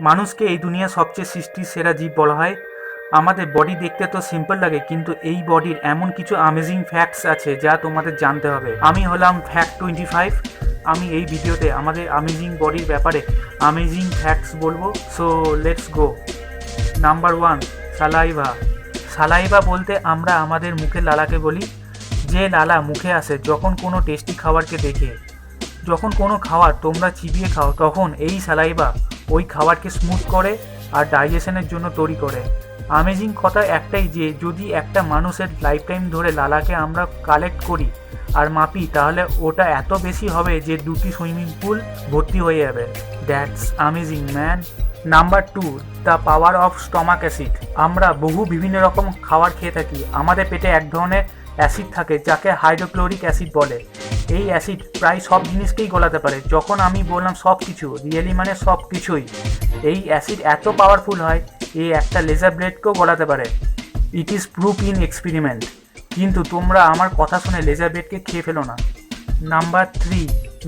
মানুষকে এই দুনিয়ার সবচেয়ে সৃষ্টির সেরা জীব বলা হয়। আমাদের বডি দেখতে তো সিম্পল লাগে, কিন্তু এই বডির এমন কিছু আমেজিং ফ্যাক্টস আছে যা তোমাদের জানতে হবে। আমি হলাম ফ্যাক্ট টোয়েন্টি ফাইভ আমি এই ভিডিওতে আমাদের আমেজিং বডির ব্যাপারে আমেজিং ফ্যাক্টস বলব। So let's go number one saliva saliva বলতে আমরা আমাদের মুখের লালাকে বলি। যে লালা মুখে আসে, যখন কোনো টেস্টি খাবারকে দেখে, যখন কোনো খাবার তোমরা চিবিয়ে খাও, তখন এই সালাইভা ওই খাবারকে স্মুথ করে আর ডাইজেশনের জন্য তৈরি করে। আমেজিং কথা একটাই যে, যদি একটা মানুষের লাইফ টাইম ধরে লালাকে আমরা কালেক্ট করি আর মাপি, তাহলে ওটা এত বেশি হবে যে দুটি সুইমিং পুল ভর্তি হয়ে যাবে। That's amazing man number two the power of stomach acid আমরা বহু বিভিন্ন রকম খাবার খেয়ে থাকি। আমাদের পেটে এক ধরনের অ্যাসিড থাকে, যাকে হাইড্রোক্লোরিক অ্যাসিড বলে। এই অ্যাসিড প্রায় সব জিনিসকেই গলাতে পারে। যখন আমি বললাম সব কিছু রিয়েলি মানে সব কিছুই এই অ্যাসিড এত পাওয়ারফুল হয় এই একটা লেজার ব্লেডকেও গলাতে পারে। It is proof in experiment কিন্তু তোমরা আমার কথা শুনে লেজার ব্লেডকে খেয়ে ফেলো না। Number three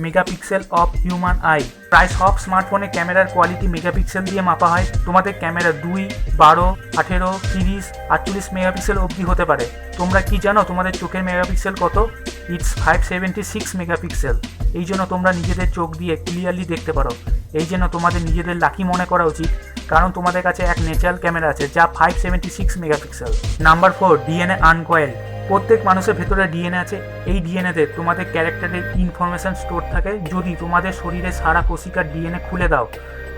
megapixel of human eye প্রায় সব স্মার্টফোনে ক্যামেরার কোয়ালিটি মেগাপিক্সেল দিয়ে মাপা হয়। তোমাদের ক্যামেরা দুই, বারো, আঠেরো, তিরিশ, আটচল্লিশ মেগাপিক্সেল অবধি হতে পারে। তোমরা কি জানো তোমাদের চোখের মেগাপিক্সেল কত? It's five seventy six megapixel এই জন্য তোমরা নিজেদের চোখ দিয়ে ক্লিয়ারলি দেখতে পারো। এই জন্য তোমাদের নিজেদের লাকি মনে করা উচিত, কারণ তোমাদের কাছে এক ন্যাচারাল ক্যামেরা আছে, যা five seventy six megapixel number four DNA uncoil প্রত্যেক মানুষের ভেতরে ডিএনএ আছে। এই ডিএনএতে তোমাদের ক্যারেক্টারের ইনফরমেশন স্টোর থাকে। যদি তোমাদের শরীরে সারা কোশিকার ডিএনএ খুলে দাও,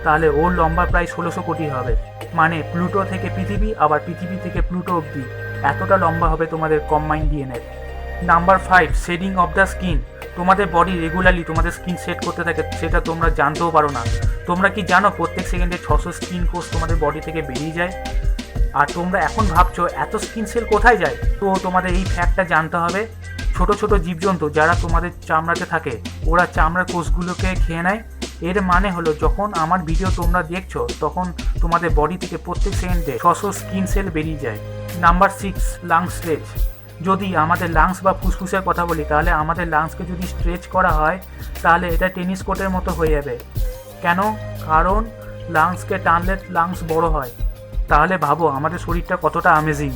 তাহলে ওর লম্বা প্রায় ষোলোশো কোটি হবে। মানে প্লুটো থেকে পৃথিবী, আবার পৃথিবী থেকে প্লুটো অবধি। এতটা লম্বা হবে তোমাদের combine DNA. Number five shedding of the skin তোমাদের বডি রেগুলারলি তোমাদের স্কিন সেট করতে থাকে, সেটা তোমরা জানতেও পারো না। তোমরা কি জানো প্রত্যেক সেকেন্ডে ছশো স্কিন কোষ তোমাদের বডি থেকে বেরিয়ে যায়? আর তোমরা এখন ভাবছ, এত স্কিন সেল কোথায় যায়? তো তোমাদের এই ফ্যাক্টটা জানতে হবে। ছোট ছোট জীবজন্তু যারা তোমাদের চামড়াতে থাকে, ওরা চামড়ার কোষগুলোকে খেয়ে নেয়। এর মানে হলো, যখন আমার ভিডিও তোমরা দেখছ, তখন তোমাদের বডি থেকে প্রত্যেক সেকেন্ডে ছশো স্কিন সেল বেরিয়ে যায়। নাম্বার সিক্স লাংস স্ট্রেচ যদি আমাদের লাংস বা ফুসফুসের কথা বলি, তাহলে আমাদের লাংসকে যদি স্ট্রেচ করা হয়, তাহলে এটা টেনিস কোর্টের মতো হয়ে যাবে। কেন? কারণ লাংসকে টানলে লাংস বড় হয়। তাহলে ভাবো, আমাদের শরীরটা কতটা আমেজিং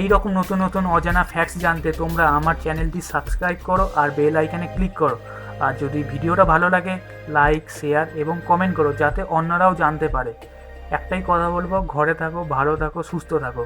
এই রকম নতুন নতুন অজানা ফ্যাক্টস জানতে তোমরা আমার চ্যানেলটি সাবস্ক্রাইব করো আর বেল আইকনে ক্লিক করো। আর যদি ভিডিওটা ভালো লাগে লাইক শেয়ার এবং কমেন্ট করো, যাতে অন্যরাও জানতে পারে। একটাই কথা বলব, ঘরে থাকো, ভালো থাকো, সুস্থ থাকো।